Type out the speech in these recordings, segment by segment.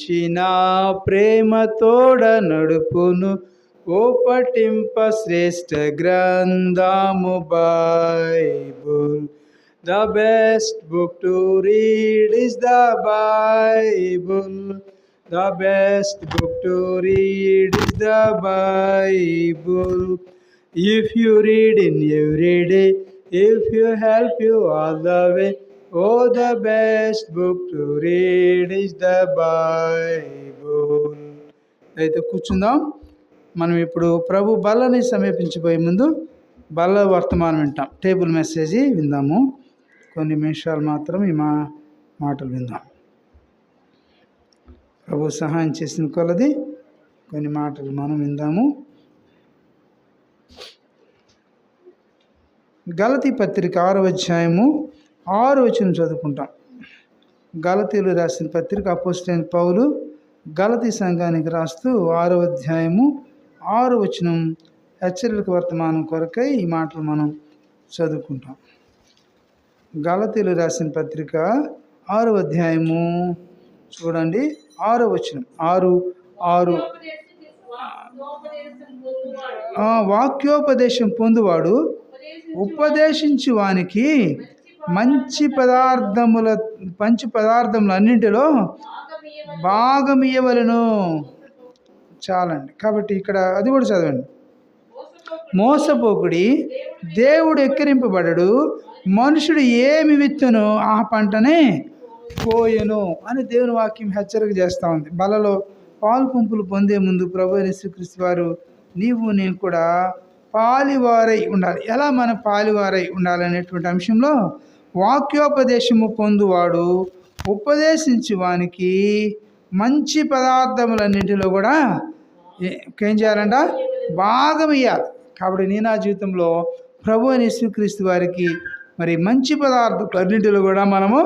చిన్న ప్రేమ తోడ నడుపును ఓ పఠింప శ్రేష్ఠ గ్రంథము Bible the best book to read is the Bible the best book to read is the Bible if you read in every day if you help you all the way Oh, oh the best book to read is the Bible అయితే కూర్చుందాం. మనం ఇప్పుడు ప్రభు బల్లని సమీపించిపోయే ముందు బల్ల వర్తమానం వింటాం. Table message విందాము. కొన్ని నిమిషాలు మాత్రం ఈ మా మాటలు విందాం. ప్రభు సహాయం చేసిన కొలది కొన్ని మాటలు మనం విందాము. గలతి పత్రిక ఆరో అధ్యాయము ఆరు వచ్చిన చదువుకుంటాం. గలతీలు రాసిన పత్రిక అపోస్టైన్ పౌలు గలతీ సంఘానికి రాస్తూ ఆరో అధ్యాయము ఆరు వచనం హెచ్చరిక వర్తమానం కొరకై ఈ మాటలు మనం చదువుకుంటాం. గలతీలు రాసిన పత్రిక ఆరో అధ్యాయము చూడండి ఆరో వచనం. ఆరు ఆరు. వాక్యోపదేశం పొందువాడు ఉపదేశించు వానికి మంచి పదార్థముల మంచి పదార్థములు అన్నింటిలో భాగం ఇయ్యవలను చాలండి. కాబట్టి ఇక్కడ అది కూడా చదవండి. మోసపోకుడి దేవుడు ఎక్కిరింపబడడు మనుషుడు ఏమి విత్తును ఆ పంటనే కోయను అని దేవుని వాక్యం హెచ్చరిక చేస్తూ ఉంది. బలలో పాలు పంపులు పొందే ముందు ప్రభు అయిన శ్రీకృష్ణ వారు నీవు నేను కూడా పాలివారై ఉండాలి. ఎలా మన పాలివారై ఉండాలనేటువంటి అంశంలో వాక్యోపదేశము పొందువాడు ఉపదేశించి వానికి మంచి పదార్థములన్నింటిలో కూడా ఏం చేయాలంట? భాగం ఇయ్యాలి. కాబట్టి నీ నా జీవితంలో ప్రభు అని యేసుక్రీస్తు వారికి మరి మంచి పదార్థం అన్నింటిలో కూడా మనము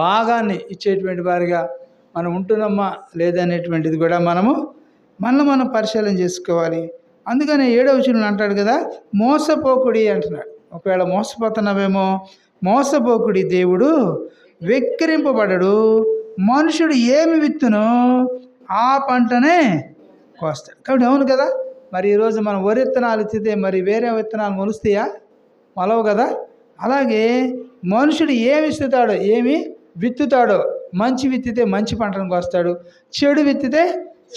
భాగాన్ని ఇచ్చేటువంటి వారిగా మనం ఉంటున్నామా లేదనేటువంటిది కూడా మనము మనల్ని మనం పరిశీలన చేసుకోవాలి. అందుకనే ఏడవ చిన్న అంటాడు కదా మోసపోకుడి అంటున్నాడు. ఒకవేళ మోసపోతున్నావేమో మోసపోకుడి దేవుడు వెక్కిరింపబడడు. మనుషుడు ఏమి విత్తునో ఆ పంటనే కోస్తాడు. కాబట్టి అవును కదా? మరి ఈరోజు మనం వరి విత్తనాలు ఇచ్చితే మరి వేరే విత్తనాలు మొలుస్తాయా? మొలవు కదా? అలాగే మనుషుడు ఏమి ఇస్తుతాడో ఏమి విత్తుతాడో మంచి విత్తితే మంచి పంటను కోస్తాడు చెడు విత్తితే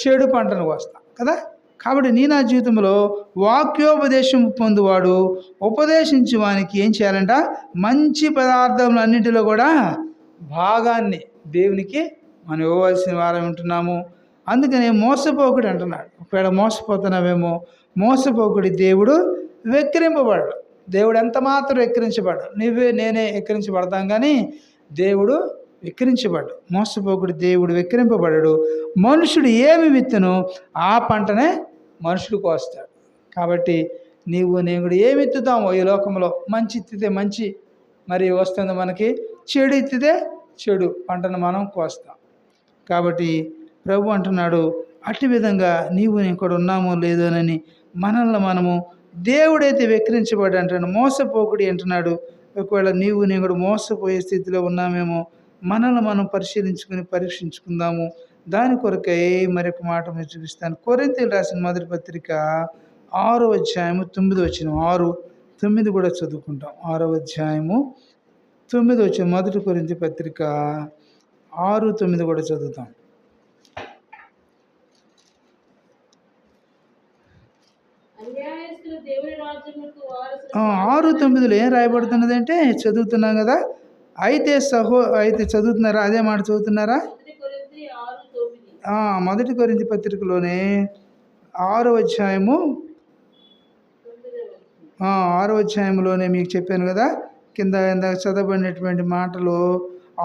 చెడు పంటను కోస్తాం కదా? కాబట్టి నీ నా జీవితంలో వాక్యోపదేశం పొందువాడు ఉపదేశించి వానికి ఏం చేయాలంట? మంచి పదార్థములు అన్నింటిలో కూడా భాగాన్ని దేవునికి మనం ఇవ్వవలసిన వారం ఉంటున్నాము. అందుకనే మోసపోకుడు అంటున్నాడు. ఒకవేళ మోసపోతున్నావేమో మోసపోకుడి దేవుడు వెక్కిరింపబడడు. దేవుడు ఎంత మాత్రం ఎక్కిరించబడ్డు నువ్వే నేనే ఎక్కిరించబడతాం కానీ దేవుడు విక్రించబడ్డు మోసపోకుడు దేవుడు విక్రింపబడడు మనుషుడు ఏమి విత్తను ఆ పంటనే మనుషుడు కోస్తాడు. కాబట్టి నీవు నేను కూడా ఏమి ఎత్తుతామో ఈ లోకంలో? మంచి ఎత్తితే మంచి మరి వస్తుంది మనకి చెడు ఎత్తితే చెడు పంటను మనం కోస్తాం. కాబట్టి ప్రభు అంటున్నాడు అట్టి విధంగా నీవు నేను కూడా ఉన్నామో లేదోనని మనల్ని మనము దేవుడైతే వెక్రించబడి అంటాడు మోసపోకుడి అంటున్నాడు. ఒకవేళ నీవు నేను కూడా మోసపోయే స్థితిలో ఉన్నామేమో మనల్ని మనం పరిశీలించుకుని పరీక్షించుకుందాము. దాని కొరకై మరొక మాట మీరు చూపిస్తాను. కొరింతలు రాసిన మొదటి పత్రిక ఆరో అధ్యాయము తొమ్మిది వచ్చిన ఆరు తొమ్మిది కూడా చదువుకుంటాం. ఆరో అధ్యాయము తొమ్మిది వచ్చిన మొదటి కొరింతి పత్రిక ఆరు తొమ్మిది కూడా చదువుతాం. ఆరు తొమ్మిదిలో ఏం రాయబడుతున్నది అంటే చదువుతున్నాం కదా. అయితే సహో అయితే చదువుతున్నారా? అదే మాట చదువుతున్నారా? మొదటి కొరింతి పత్రికలోనే ఆరో అధ్యాయము ఆరో అధ్యాయంలోనే మీకు చెప్పాను కదా కింద ఇందాక చదవబడినటువంటి మాటలు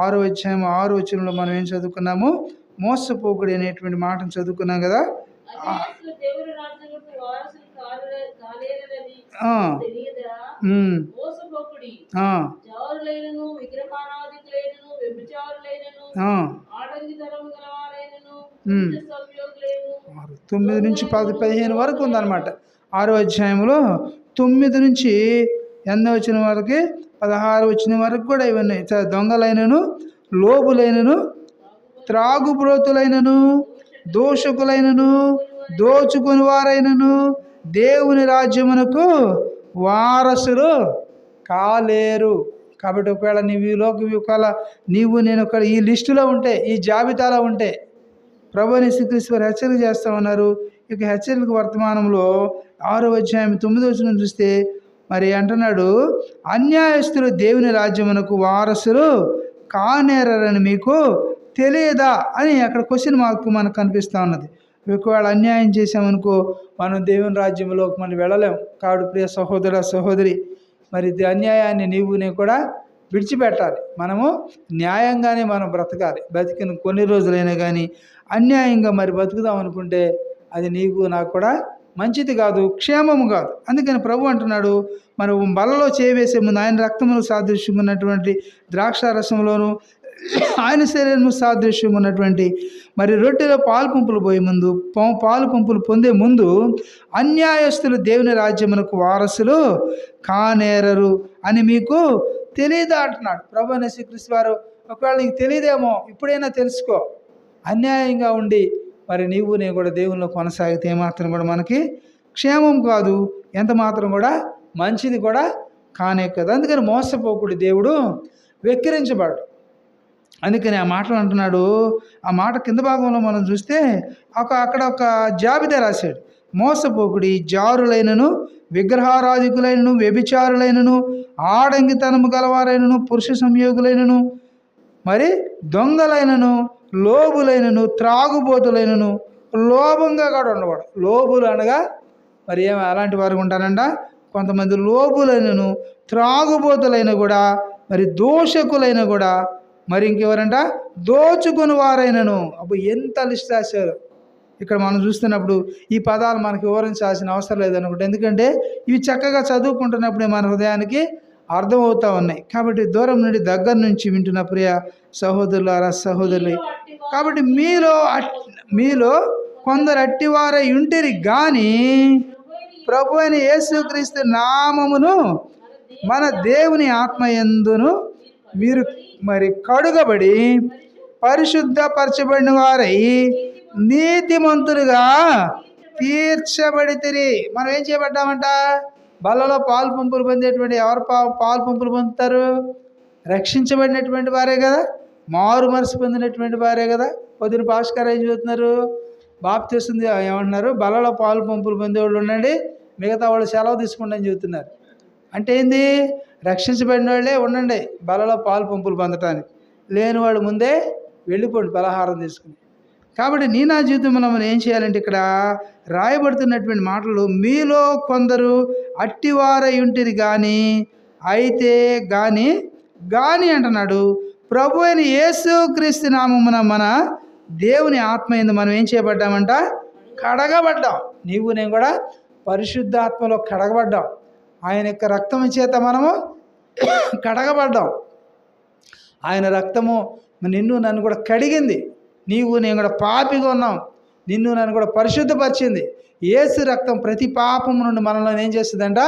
ఆరో అధ్యాయం ఆరో వచనంలో మనం ఏం చదువుకున్నాము? మోసపోకుడి అనేటువంటి మాటను చదువుకున్నాం కదా తొమ్మిది నుంచి పది పదిహేను వరకు ఉందన్నమాట. ఆరో అధ్యాయంలో తొమ్మిది నుంచి ఎన్నో వచ్చిన వరకు పదహారు వచ్చిన వరకు కూడా ఇవన్నీ. దొంగలైనను లోబులైనను త్రాగుబ్రోతులైనను దోషకులైనను దోచుకుని వారైనను దేవుని రాజ్యమునకు వారసులు కాలేరు. కాబట్టి ఒకవేళ నీవు ఈ లోక ఒకవేళ నీవు నేను ఒక ఈ లిస్టులో ఉంటే ఈ జాబితాలో ఉంటే ప్రభుని శ్రీకృష్ణ హెచ్చరిక చేస్తా ఉన్నారు. ఇక హెచ్చరిక వర్తమానంలో ఆరో అధ్యాయం తొమ్మిదో వచ్చిన చూస్తే మరి అంటున్నాడు అన్యాయస్తులు దేవుని రాజ్యమునకు వారసులు కానేరని మీకు తెలియదా? అని అక్కడ క్వశ్చన్ మార్క్ మనకు కనిపిస్తూ ఉన్నది. ఒకవేళ అన్యాయం చేసామనుకో మనం దేవుని రాజ్యంలోకి మనం వెళ్ళలేం. కాడు ప్రియ సహోదర సహోదరి మరి అన్యాయాన్ని నీవు నేను కూడా విడిచిపెట్టాలి. మనము న్యాయంగానే మనం బ్రతకాలి. బ్రతికిన కొన్ని రోజులైనా కానీ అన్యాయంగా మరి బతుకుదాం అనుకుంటే అది నీకు నాకు కూడా మంచిది కాదు క్షేమము కాదు. అందుకని ప్రభు అంటున్నాడు మనం బలలో చేవేసే ముందు ఆయన రక్తంలో సాదృశ్యంగా ఉన్నటువంటి ద్రాక్ష రసంలోను ఆయన శరీరము సాదృశ్యం ఉన్నటువంటి మరి రొట్టెలో పాలు పంపులు పోయే ముందు పాలు పంపులు పొందే ముందు అన్యాయస్తులు దేవుని రాజ్యమునకు వారసులు కానేరరు అని మీకు తెలియదా అంటున్నాడు. ప్రభు అనే శ్రీకృష్ణ వారు ఒకవేళ నీకు తెలియదేమో ఇప్పుడైనా తెలుసుకో. అన్యాయంగా ఉండి మరి నీవు నేను కూడా దేవుల్లో కొనసాగితే ఏమాత్రం కూడా మనకి క్షేమం కాదు. ఎంత మాత్రం కూడా మంచిది కూడా కానే కదా. అందుకని మోసపోకుడు దేవుడు వెక్కిరించబడు అందుకని ఆ మాటలు అంటున్నాడు ఆ మాట కింద భాగంలో మనం చూస్తే ఒక అక్కడ ఒక జాబితా రాశాడు. మోసపోకుడి జారులైనను విగ్రహారాధికులైనను వ్యభిచారులైనను ఆడంగితనము గలవారైనను పురుష సంయోగులైనను మరి దొంగలైనను లోబులైనను త్రాగుబోతులైనను లోభంగా కూడా ఉండవాడు లోబులు అనగా మరి ఏమి అలాంటి వారు ఉంటారంట? కొంతమంది లోబులైనను త్రాగుబోతులైన కూడా మరి దోషకులైన కూడా మరి ఇంకెవరంట? దోచుకుని వారైనను. అప్పుడు ఎంత లిస్ట్ రాశారు. ఇక్కడ మనం చూస్తున్నప్పుడు ఈ పదాలు మనకి వివరించాల్సిన అవసరం లేదనుకుంటే. ఎందుకంటే ఇవి చక్కగా చదువుకుంటున్నప్పుడే మన హృదయానికి అర్థమవుతూ ఉన్నాయి. కాబట్టి దూరం నుండి దగ్గర నుంచి వింటున్న ప్రియ సహోదరులారా సహోదరులు. కాబట్టి మీలో అట్- మీలో కొందరు అట్టివారై ఉంటిరి కానీ ప్రభు అని యేసుక్రీస్తు నామమును మన దేవుని ఆత్మ ఎందును మీరు మరి కడుగబడి పరిశుద్ధపరచబడిన వారై నీతిమంతులుగా తీర్చబడితిరి. మనం ఏం చేయబడ్డామంట? బల్లలో పాలు పంపులు పొందేటువంటి ఎవరు పా పాలు పంపులు పొందుతారు? రక్షించబడినటువంటి వారే కదా. మారు మనసు పొందినటువంటి వారే కదా. పొద్దున భాస్కర్ ఏం చూస్తున్నారు బాప్తిస్తుంది ఏమంటున్నారు? బలలో పాలు పంపులు పొందేవాళ్ళు ఉండండి మిగతా వాళ్ళు సెలవు తీసుకోండి చెబుతున్నారు. అంటే ఏంది? రక్షించబడిన వాళ్ళే ఉండండి. బలలో పాలు పంపులు పొందటానికి. లేని ముందే వెళ్ళిపోండి పలహారం తీసుకుని. కాబట్టి నీ నా జీవితంలో మనం ఏం చేయాలంటే ఇక్కడ రాయబడుతున్నటువంటి మాటలు మీలో కొందరు అట్టివారై ఉంటుంది కానీ అయితే కానీ కానీ అంటున్నాడు. ప్రభు అయిన యేసు క్రీస్తు నామమున మన దేవుని ఆత్మ ఎందు మనం ఏం చేయబడ్డామంట? కడగబడ్డాం. నీవు నేను కూడా పరిశుద్ధాత్మలో కడగబడ్డాం. ఆయన యొక్క రక్తము చేత మనము కడగబడ్డాం. ఆయన రక్తము నిన్ను నన్ను కూడా కడిగింది. నీవు నేను కూడా పాపిగా ఉన్నాం. నిన్ను నన్ను కూడా పరిశుద్ధపరిచింది. ఏసు రక్తం ప్రతి పాపము నుండి మనలో ఏం చేస్తుందంట?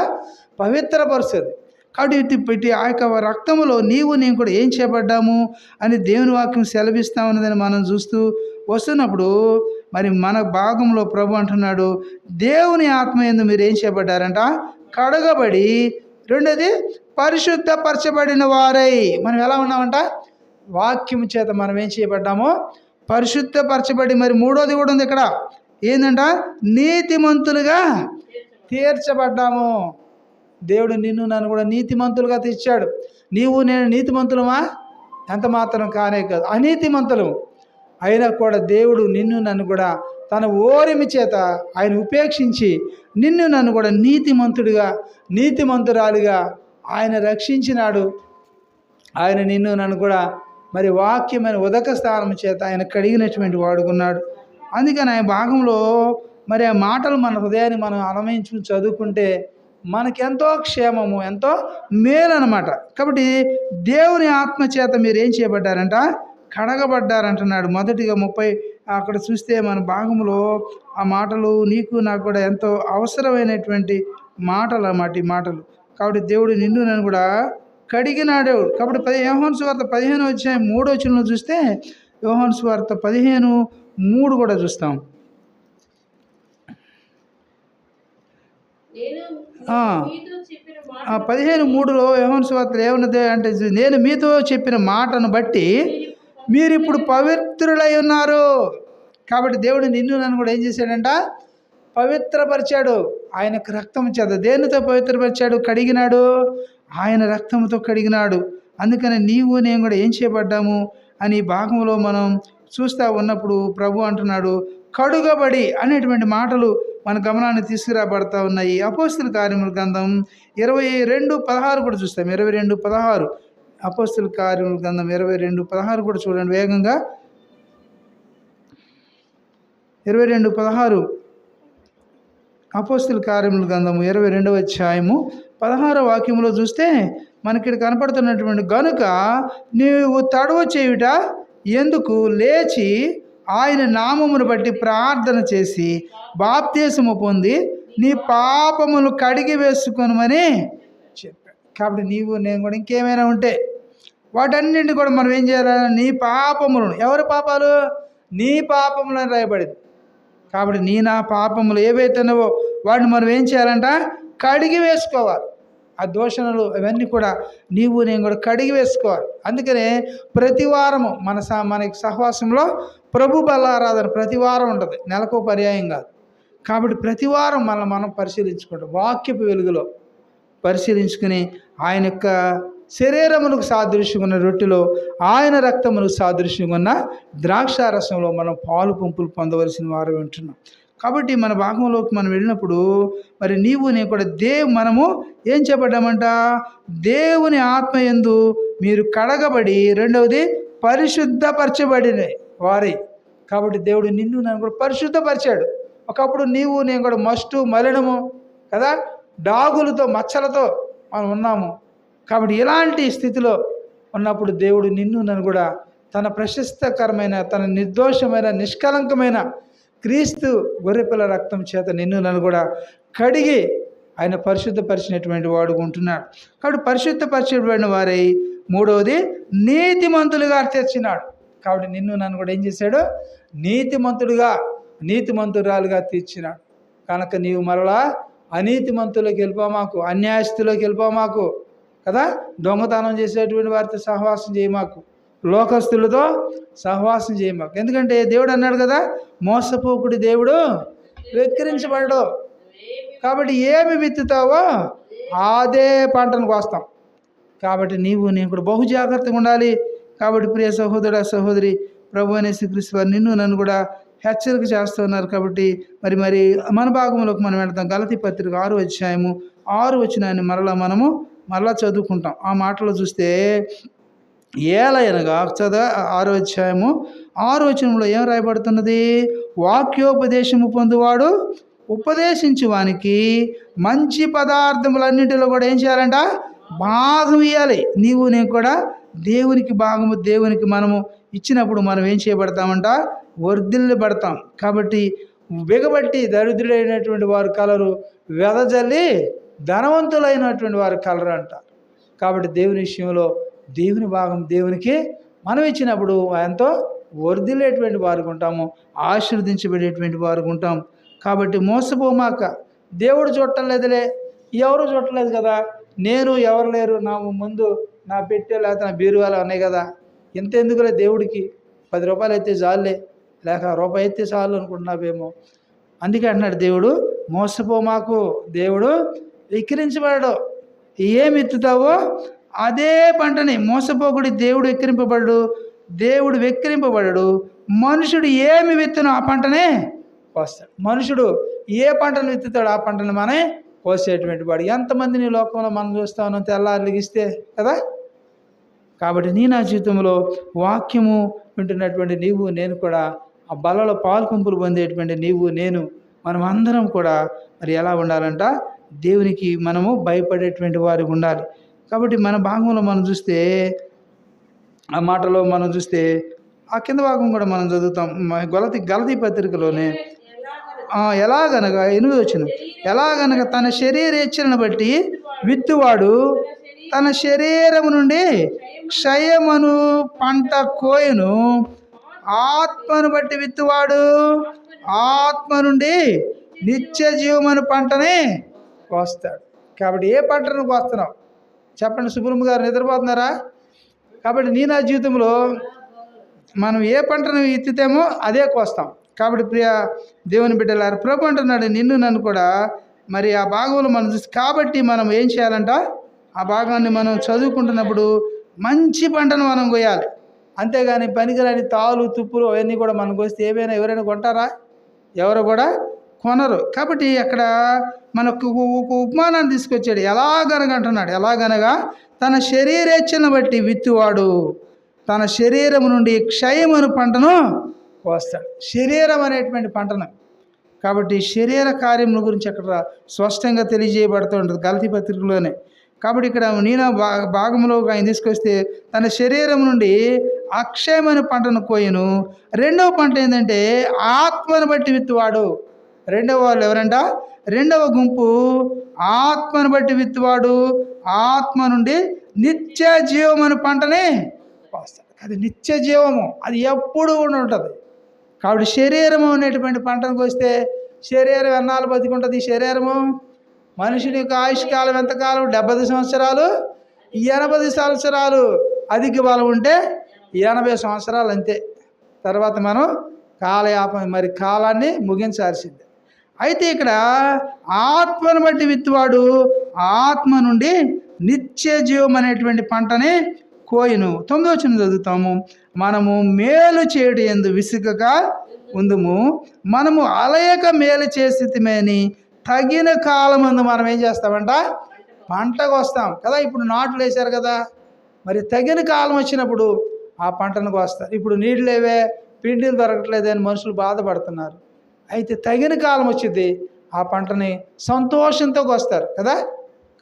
పవిత్రపరుస్తుంది. కాబట్టి ఇటు పెట్టి ఆ యొక్క రక్తములో నీవు నేను కూడా ఏం చేపడ్డాము అని దేవుని వాక్యం సెలవిస్తామన్నదని మనం చూస్తూ వస్తున్నప్పుడు మరి మన భాగంలో ప్రభు అంటున్నాడు దేవుని ఆత్మ ఎందు మీరు ఏం చేపడ్డారంట కడగబడి రెండోది పరిశుద్ధపరచబడిన వారై. మనం ఎలా ఉన్నామంట? వాక్యం చేత మనం ఏం చేయబడ్డామో? పరిశుద్ధపరచబడి. మరి మూడోది కూడా ఉంది ఇక్కడ. ఏంటంట నీతిమంతులుగా తీర్చబడ్డాము. దేవుడు నిన్ను నన్ను కూడా నీతిమంతులుగా తీర్చాడు. నీవు నేను నీతిమంతులమా? ఎంత మాత్రం కానే కాదు. అనీతిమంతులము అయినా కూడా దేవుడు నిన్ను నన్ను కూడా తన ఓరిమి చేత ఆయన ఉపేక్షించి నిన్ను నన్ను కూడా నీతిమంతుడిగా నీతిమంతురాలిగా ఆయన రక్షించినాడు. ఆయన నిన్ను నన్ను కూడా మరి వాక్యమైన ఉదక స్థానం చేత ఆయన కడిగినటువంటి వాడుకున్నాడు. అందుకని ఆయన భాగంలో మరి ఆ మాటలు మన హృదయాన్ని మనం అలమించుకుని చదువుకుంటే మనకెంతో క్షేమము ఎంతో మేలు అనమాట కాబట్టి దేవుని ఆత్మ చేత మీరు ఏం చేయబడ్డారంట? కడగబడ్డారంటున్నాడు. మొదటిగా ముప్పై అక్కడ చూస్తే మన భాగంలో ఆ మాటలు నీకు నాకు కూడా ఎంతో అవసరమైనటువంటి మాటలు అన్నమాట ఈ మాటలు. కాబట్టి దేవుడు నిన్ను నన్ను కూడా కడిగినాడు. కాబట్టి పది యోహాను సువార్త పదిహేను వచ్చాయి మూడో వచనంలో చూస్తే యోహాను స్వార్త పదిహేను మూడు కూడా చూస్తాం. పదిహేను మూడులో యోహాను స్వార్తలు ఏమన్నది అంటే నేను మీతో చెప్పిన మాటను బట్టి మీరు ఇప్పుడు పవిత్రులై ఉన్నారు. కాబట్టి దేవుడు నిన్ను నన్ను కూడా ఏం చేశాడంట? పవిత్రపరిచాడు. ఆయనకు రక్తం చేత దేనితో పవిత్రపరిచాడు? కడిగినాడు. ఆయన రక్తంతో కడిగినాడు. అందుకని నీవు నేను కూడా ఏం చేయబడ్డాము? అని భాగంలో మనం చూస్తూ ఉన్నప్పుడు ప్రభు అంటున్నాడు కడుగబడి అనేటువంటి మాటలు మన గమనాన్ని తీసుకురాబడతా ఉన్నాయి. అపోస్తుల కార్యముల గ్రంథం ఇరవై రెండు పదహారు కూడా చూస్తాం. ఇరవై రెండు పదహారు. అపోస్తుల కార్యముల గ్రంథం ఇరవై రెండు పదహారు కూడా చూడండి వేగంగా. ఇరవై రెండు పదహారు. అపోస్తుల కార్యముల గ్రంథము ఇరవై రెండవ అధ్యాయము పదహార వాక్యంలో చూస్తే మనకి ఇక్కడ కనపడుతున్నటువంటి గనుక నీవు తడవ చేయుట ఎందుకు లేచి ఆయన నామమును బట్టి ప్రార్థన చేసి బాప్తీసము పొంది నీ పాపములు కడిగి వేసుకొనమని చెప్పాడు. కాబట్టి నీవు నేను కూడా ఇంకేమైనా ఉంటే వాటన్నింటిని కూడా మనం ఏం చేయాలి? నీ పాపములను. ఎవరి పాపాలు? నీ పాపములను రాయబడింది. కాబట్టి నీ నా పాపములు ఏవైతున్నావో వాటిని మనం ఏం చేయాలంట? కడిగి వేసుకోవాలి. ఆ దోషణలు అవన్నీ కూడా నీవు నేను కూడా కడిగి వేసుకోవాలి. అందుకనే ప్రతి వారము మన స మనకి సహవాసంలో ప్రభు బలారాధన ప్రతి వారం ఉంటుంది. నెలకు పర్యాయం కాదు. కాబట్టి ప్రతి వారం మనం మనం పరిశీలించుకుంటాం. వాక్యపు వెలుగులో పరిశీలించుకుని ఆయన యొక్క శరీరములకు సాదృశ్యమున్న రొట్టెలో ఆయన రక్తములకు సాదృశ్యమున్న ద్రాక్ష ద్రాక్షారసంలో మనం పాలు పంపులు పొందవలసిన వారు వింటున్నాం కాబట్టి మన భాగంలోకి మనం వెళ్ళినప్పుడు మరి నీవు నేను కూడా దేవు మనము ఏం చెప్పడ్డామంట దేవుని ఆత్మ యందు మీరు కడగబడి రెండవది పరిశుద్ధపరచబడిన వారి. కాబట్టి దేవుడు నిన్ను నన్ను కూడా పరిశుద్ధపరిచాడు. ఒకప్పుడు నీవు నేను కూడా మస్టు మలినము కదా? డాగులతో మచ్చలతో మనం ఉన్నాము. కాబట్టి ఇలాంటి స్థితిలో ఉన్నప్పుడు దేవుడు నిన్ను నన్ను కూడా తన ప్రశస్తకరమైన తన నిర్దోషమైన నిష్కలంకమైన క్రీస్తు గొర్రెపిల్ల రక్తం చేత నిన్ను నన్ను కూడా కడిగి ఆయన పరిశుద్ధపరిచినటువంటి వాడు ఉంటున్నాడు. కాబట్టి పరిశుద్ధపరిచినటువంటి వారై మూడవది నీతిమంతులుగా తీర్చినాడు. కాబట్టి నిన్ను నన్ను కూడా ఏం చేశాడు? నీతిమంతుడుగా నీతిమంతురాలుగా తీర్చినాడు. కనుక నీవు మరలా అనీతిమంతులకు వెళ్ళిపోమాకు అన్యాయస్తులోకి వెళ్ళిపోమాకు కదా? దొంగతనం చేసేటువంటి వారితో సహవాసం చేయమాకు లోకస్తులతో సహవాసం చేయమాకు ఎందుకంటే దేవుడు అన్నాడు కదా మోసపోకుడి దేవుడు వెక్కిరించబడడు. కాబట్టి ఏమి విత్తుతావో అదే పంటను కోస్తాం కాబట్టి నీవు నేను కూడా బహు జాగ్రత్తగా ఉండాలి. కాబట్టి ప్రియ సహోదర సహోదరి ప్రభు అనే శ్రీకృష్ణ నిన్ను నన్ను కూడా హెచ్చరిక చేస్తున్నారు. కాబట్టి మరి మరి మన భాగంలోకి మనం వెళ్తాం గలతి పత్రిక ఆరు అధ్యాయము ఆరు వచ్చినాన్ని మరలా మనము మళ్ళా చదువుకుంటాం. ఆ మాటలో చూస్తే ఏలయనగా చద ఆరో అధ్యాయము ఆరో వచనంలో ఏం రాయబడుతున్నది? వాక్యోపదేశము పొందువాడు ఉపదేశించు వానికి మంచి పదార్థములన్నింటిలో కూడా ఏం చేయాలంట? భాగం ఇవ్వాలి నీవు నేను కూడా దేవునికి భాగము దేవునికి మనము ఇచ్చినప్పుడు మనం ఏం చేయబడతామంట? వర్ధిల్లు పడతాం. కాబట్టి బిగబట్టి దరిద్రుడైనటువంటి వారు కలరు వెదజల్లి ధనవంతులైనటువంటి వారు కలరు అంటారు కాబట్టి దేవుని విషయంలో దేవుని భాగం దేవునికి మనం ఇచ్చినప్పుడు ఎంతో వర్ధిలేటువంటి వారు ఉంటాము ఆశీర్వదించబడేటువంటి వారు ఉంటాం. కాబట్టి మోసపోమాక దేవుడు చూడటం లేదులే ఎవరు చూడట్లేదు కదా నేను ఎవరు లేరు నా ముందు నా పెట్టే లేకపోతే నా బీరువాలు ఉన్నాయి కదా ఇంత ఎందుకులే దేవుడికి? పది రూపాయలు అయితే చాలులే లేక రూపాయి అయితే చాలు అనుకుంటున్నావేమో. అందుకే అంటున్నాడు దేవుడు మోసపోమాకు దేవుడు ఎక్కిరించబడడు. ఏమి ఎత్తుతావో అదే పంటని మోసపోకుడి దేవుడు ఎక్కిరింపబడడు. దేవుడు వెక్కిరింపబడడు. మనుషుడు ఏమి విత్తనో ఆ పంటనే కోస్తాడు. మనుషుడు ఏ పంటను విత్తుతాడు ఆ పంటను మనే కోసేటువంటి వాడు. ఎంతమందిని లోకంలో మనం చూస్తా తెల్లారిగిస్తే కదా? కాబట్టి నీ నా జీవితంలో వాక్యము వింటున్నటువంటి నీవు నేను కూడా ఆ బలలో పాల్కొంపులు పొందేటువంటి నీవు నేను మనం అందరం కూడా మరి ఎలా ఉండాలంట? దేవునికి మనము భయపడేటువంటి వారికి ఉండాలి. కాబట్టి మన భాగంలో మనం చూస్తే ఆ మాటలో మనం చూస్తే ఆ కింద భాగం కూడా మనం చదువుతాం. మ- గలతి పత్రికలోనే ఎలాగనగా ఎనిమిది వచ్చిన ఎలాగనగా తన శరీరేచ్ఛలను బట్టి విత్తువాడు తన శరీరము నుండి క్షయమను పంట కోయను. ఆత్మను బట్టి విత్తువాడు ఆత్మ నుండి నిత్య జీవమను పంటని కోస్తాడు. కాబట్టి ఏ పంటను కోస్తున్నావు? చెప్పండి సుబ్రహ్మ గారు నిద్రపోతున్నారా? కాబట్టి నీ నా జీవితంలో మనం ఏ పంటను ఎత్తితేమో అదే కోస్తాం. కాబట్టి ప్రియ దేవుని బిడ్డలారు ప్రభు అంటున్నాడు నిన్ను నన్ను కూడా మరి ఆ భాగంలో మనం చూసి కాబట్టి మనం ఏం చేయాలంట? ఆ భాగాన్ని మనం చదువుకుంటున్నప్పుడు మంచి పంటను మనం కొయ్యాలి. అంతేగాని పనికిరాని తాలు తుప్పులు అవన్నీ కూడా మనం కోస్తే ఏమైనా ఎవరైనా కొంటారా? ఎవరు కూడా కొనరు. కాబట్టి అక్కడ మనకు ఒక ఉపమానాన్ని తీసుకొచ్చాడు. ఎలాగనగా అంటున్నాడు. ఎలాగనగా తన శరీరేచ్ఛను బట్టి విత్తువాడు. తన శరీరం నుండి క్షయమను పంటను కోస్తాడు. శరీరం అనేటువంటి పంటను. కాబట్టి శరీర కార్యముల గురించి అక్కడ స్పష్టంగా తెలియజేయబడుతూ ఉంటుంది పత్రికలోనే. కాబట్టి ఇక్కడ నేను భా భాగంలో ఆయన తీసుకొస్తే తన శరీరం నుండి అక్షయమైన పంటను కోయను. రెండవ పంట ఏంటంటే ఆత్మను బట్టి విత్తువాడు. రెండవ వాళ్ళు ఎవరంట? రెండవ గుంపు ఆత్మను బట్టి విత్తువాడు. ఆత్మ నుండి నిత్య జీవమని పంటని వస్తాడు అది నిత్య జీవము. అది ఎప్పుడు ఉంటుంది. కాబట్టి శరీరము అనేటువంటి పంటను కోస్తే శరీరం ఎన్నాళ్ళు బతికుంటుంది? ఈ శరీరము మనుషుని యొక్క ఆయుష్కాలం ఎంతకాలం? డెబ్బై సంవత్సరాలు? ఎనభై సంవత్సరాలు. అధిక బలం ఉంటే ఎనభై సంవత్సరాలు అంతే. తర్వాత మనం కాలయాపం మరి కాలాన్ని ముగించాల్సిందే. అయితే ఇక్కడ ఆత్మను బట్టి విత్తువాడు ఆత్మ నుండి నిత్య జీవం అనేటువంటి పంటని కోయిను. తొమ్మిదో వచ్చిన చదువుతాము. మనము మేలు చేయడం ఎందు విసుగక ఉందుము. మనము అలయక మేలు చేసిమని తగిన కాలమందు మనం ఏం చేస్తామంట? పంటకు వస్తాం. కదా ఇప్పుడు నాట్లు వేశారు కదా. మరి తగిన కాలం వచ్చినప్పుడు ఆ పంటను కోస్తారు. ఇప్పుడు నీళ్ళు లేవే పిండిలు దొరకట్లేదని మనుషులు బాధపడుతున్నారు. అయితే తగిన కాలం వచ్చింది ఆ పంటని సంతోషంతో కోస్తారు కదా?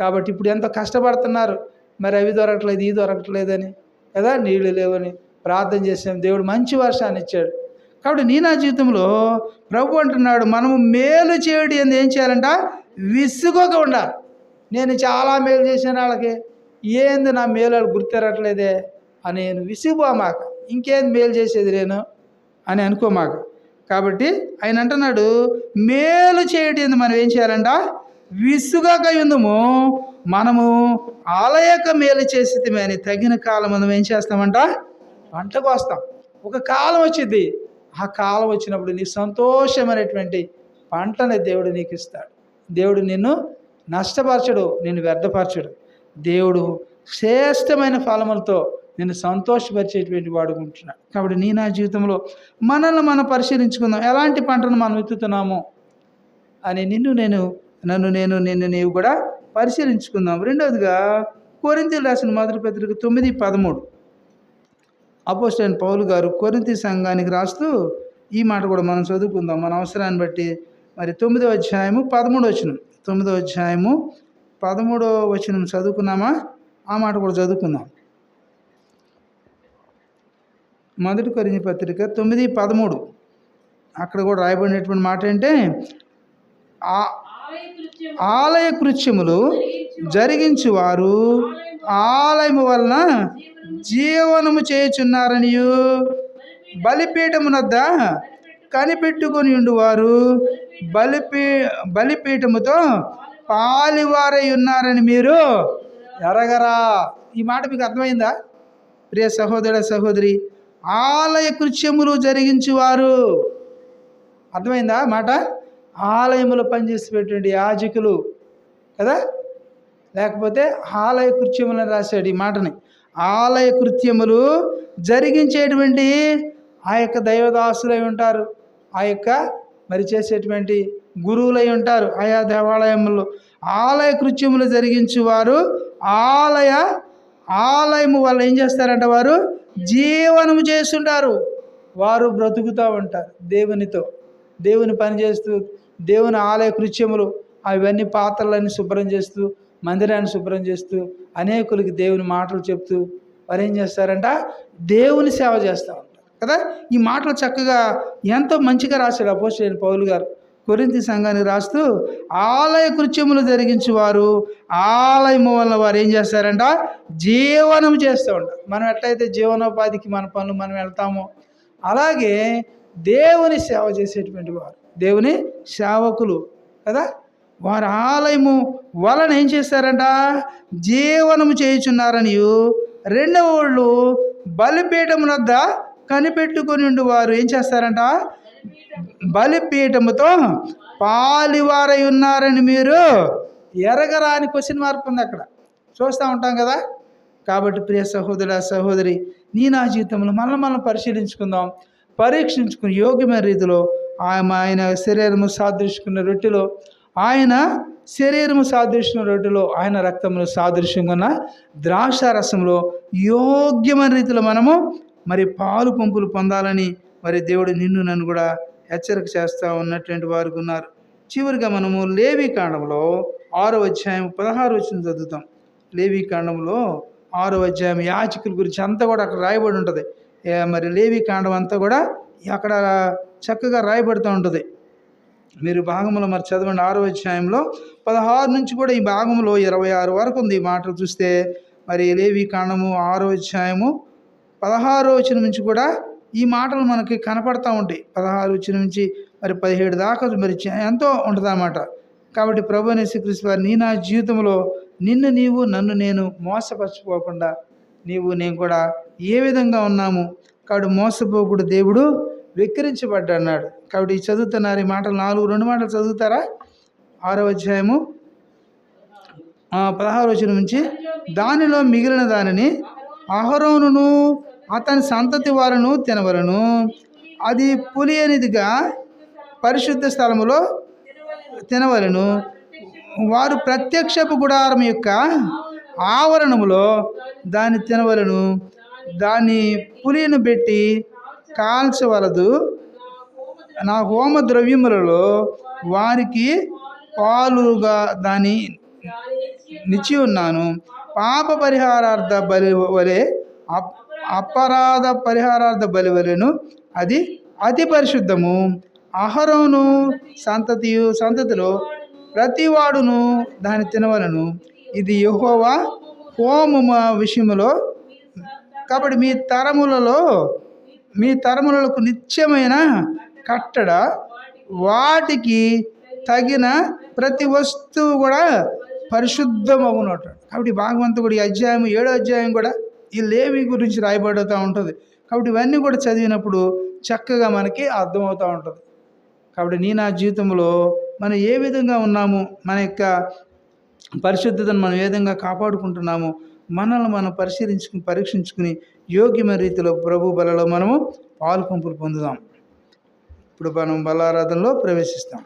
కాబట్టి ఇప్పుడు ఎంతో కష్టపడుతున్నారు. మరి అవి దొరకట్లేదు ఇది దొరకట్లేదని కదా? నీళ్ళు లేవని ప్రార్థన చేసాం దేవుడు మంచి వర్షాన్ని ఇచ్చాడు. కాబట్టి నీ నా జీవితంలో ప్రభు అంటున్నాడు మనము మేలు చేయడం అని ఏం చేయాలంట? విసుగక ఉండాలి. నేను చాలా మేలు చేసిన వాళ్ళకి ఏంది నా మేలు వాళ్ళు గుర్తిరట్లేదే అని నేను విసిగిపోమాక ఇంకేం మేలు చేసేది నేను అని అనుకోమాక. కాబట్టి ఆయన అంటున్నాడు మేలు చేయటం మనం ఏం చేయాలంట? విసుగా ఉందము మనము ఆలయక మేలు చేసేది అని తగిన కాలం మనం ఏం చేస్తామంట? పంటకు వస్తాం. ఒక కాలం వచ్చింది. ఆ కాలం వచ్చినప్పుడు నీ సంతోషమైనటువంటి పంటని దేవుడు నీకు ఇస్తాడు దేవుడు నిన్ను నష్టపరచడు నిన్ను వ్యర్థపరచడు. దేవుడు శ్రేష్టమైన ఫలములతో నిన్ను సంతోషపరిచేటువంటి వాడుకుంటున్నాడు కాబట్టి నీ నా జీవితంలో మనల్ని మనం పరిశీలించుకుందాం. ఎలాంటి పంటను మనం విత్తుతున్నాము? అని నిన్ను నేను నన్ను నేను నిన్ను నీవు కూడా పరిశీలించుకుందాం. రెండవదిగా కోరింతలు రాసిన మొదటి పత్రిక తొమ్మిది పదమూడు. అపోస్టైన్ పౌలు గారు కొరింతి సంఘానికి రాస్తూ ఈ మాట కూడా మనం చదువుకుందాం. మన అవసరాన్ని బట్టి మరి తొమ్మిదో అధ్యాయము పదమూడో వచనం. తొమ్మిదో అధ్యాయము పదమూడో వచనం చదువుకున్నామా? ఆ మాట కూడా చదువుకుందాం. మొదటి కొరింది పత్రిక తొమ్మిది పదమూడు. అక్కడ కూడా రాయబడినటువంటి మాట ఏంటంటే ఆ ఆలయ కృత్యములు జరిగించి కృత్యములు జరిగించువారు ఆలయము వలన జీవనము చేయుచున్నారనియు. బలిపీఠమునద్ద కనిపెట్టుకొని ఉండువారు బలిపీ బలిపీఠముతో పాలివారై ఉన్నారని మీరు ఎరగరా. ఈ మాట మీకు అర్థమైందా? ప్రియ సహోదర సహోదరి ఆలయ కృత్యములు జరిగించేవారు. అర్థమైందా మాట? ఆలయములో పనిచేసేటువంటి యాజకులు కదా? లేకపోతే ఆలయ కృత్యములను రాశాడు ఈ మాటని. ఆలయ కృత్యములు జరిగించేటువంటి ఆ యొక్క దైవదాసులై ఉంటారు. ఆ యొక్క మరి చేసేటువంటి గురువులై ఉంటారు ఆయా దేవాలయములు ఆలయ కృత్యములు జరిగించేవారు ఆలయ ఆలయము వాళ్ళు ఏం చేస్తారంట వారు? జీవనము చేస్తుంటారు. వారు బ్రతుకుతూ ఉంటారు దేవునితో. దేవుని పని చేస్తూ దేవుని ఆలయ కృత్యములు అవన్నీ పాత్రలన్నీ శుభ్రం చేస్తూ మందిరాన్ని శుభ్రం చేస్తూ అనేకులకి దేవుని మాటలు చెప్తూ వారు ఏం చేస్తారంట? దేవుని సేవ చేస్తూ ఉంటారు. కదా? ఈ మాటలు చక్కగా ఎంతో మంచిగా రాశాడు అపోజిట్ పౌలు గారు. కొరింతి సంఘానికి రాస్తూ ఆలయ కృత్యములు జరిగించేవారు. ఆలయము వల్ల వారు ఏం చేస్తారంట? జీవనం చేస్తూ ఉంటారు. మనం ఎట్లయితే జీవనోపాధికి మన పనులు మనం వెళ్తామో అలాగే దేవుని సేవ చేసేటువంటి వారు. దేవుని సేవకులు కదా? వారు ఆలయము వలన ఏం చేస్తారంట? జీవనము చేయుచున్నారని రెండవ వాళ్ళు బలిపీఠం వద్ద కనిపెట్టుకొని ఉండి వారు ఏం చేస్తారంట? బలిపీఠముతో పాలివారై ఉన్నారని మీరు ఎరగరా అని క్వశ్చన్ మార్క్ ఉంది అక్కడ. చూస్తూ ఉంటాం కదా? కాబట్టి ప్రియ సహోదర సహోదరి నీ నా జీవితంలో మనం మనం పరిశీలించుకుందాం. పరీక్షించుకుని యోగ్యమైన రీతిలో ఆయన ఆయన శరీరము సాదృశ్యుకున్న రొట్టెలో ఆయన శరీరము సాదృశ్యం రొట్టెలో ఆయన రక్తమును సాదృశ్యంగా ఉన్న ద్రాక్ష రసంలో యోగ్యమైన రీతిలో మనము మరి పాలు పంపులు పొందాలని మరి దేవుడు నిన్ను నన్ను కూడా హెచ్చరిక చేస్తూ ఉన్నటువంటి వారు ఉన్నారు. చివరిగా మనము లేవి కాండంలో ఆరో అధ్యాయం పదహారు వచ్చిన చదువుతాం. లేవి కాండంలో ఆరో అధ్యాయం యాచకుల గురించి అంతా కూడా అక్కడ రాయబడి ఉంటుంది. మరి లేవి కాండం అంతా కూడా అక్కడ చక్కగా రాయబడుతూ ఉంటుంది. మీరు భాగంలో మరి చదవండి. ఆరో అధ్యాయంలో పదహారు నుంచి కూడా ఈ భాగంలో ఇరవై ఆరు వరకు ఉంది ఈ మాటలు చూస్తే. మరి లేవి కాండము ఆరో అధ్యాయము పదహారో వచ్చిన నుంచి కూడా ఈ మాటలు మనకి కనపడతా ఉంటాయి. పదహారు వచ్చిన నుంచి మరి పదిహేడు దాకా మరి ఎంతో ఉంటుందన్నమాట. కాబట్టి ప్రభు శ్రీకృష్ణ వారు నీ నా జీవితంలో నిన్ను నీవు నన్ను నేను మోసపరచుకోకుండా నీవు నేను కూడా ఏ విధంగా ఉన్నాము? కాబట్టి మోసపోకుడు దేవుడు వెక్కిరించబడ్డాడు కాబట్టి ఈ చదువుతున్నారు ఈ మాటలు నాలుగు రెండు మాటలు చదువుతారా? ఆరో అధ్యాయము పదహారు వచ్చిన నుంచి దానిలో మిగిలిన దానిని అహరోనును అతని సంతతి వారును తినవలను. అది పులియనిదిగా పరిశుద్ధ స్థలములో తినవలను. వారు ప్రత్యక్షపు గుడారం యొక్క ఆవరణములో దాన్ని తినవలను. దాన్ని పులిని పెట్టి కాల్చవలదు. నా హోమ ద్రవ్యములలో వారికి పాలుగా దాని నిచ్చి ఉన్నాను. పాప పరిహారార్థ బలి వలె అపరాధ పరిహారార్థ బలి వలెను అది అతి పరిశుద్ధము. అహరోను సంతతియు సంతతిలో ప్రతివాడును దాన్ని తినవలను. ఇది యహోవా హోమ విషయములో కాబట్టి మీ తరములలో మీ తరములకు నిత్యమైన కట్టడ వాటికి తగిన ప్రతి వస్తువు కూడా పరిశుద్ధమవునట కాబట్టి భాగవంతు అధ్యాయం ఏడో అధ్యాయం కూడా ఈ లేవి గురించి రాయబడుతూ ఉంటుంది. కాబట్టి ఇవన్నీ కూడా చదివినప్పుడు చక్కగా మనకి అర్థమవుతూ ఉంటుంది. కాబట్టి నీ నా జీవితంలో మనం ఏ విధంగా ఉన్నాము మన యొక్క పరిశుద్ధతను మనం ఏ విధంగా కాపాడుకుంటున్నాము మనల్ని మనం పరిశీలించుకుని పరీక్షించుకుని యోగ్యమైన రీతిలో ప్రభు బలలో మనము పాలు పంపులు పొందుదాం. ఇప్పుడు మనం బలారాధనలో ప్రవేశిస్తాం.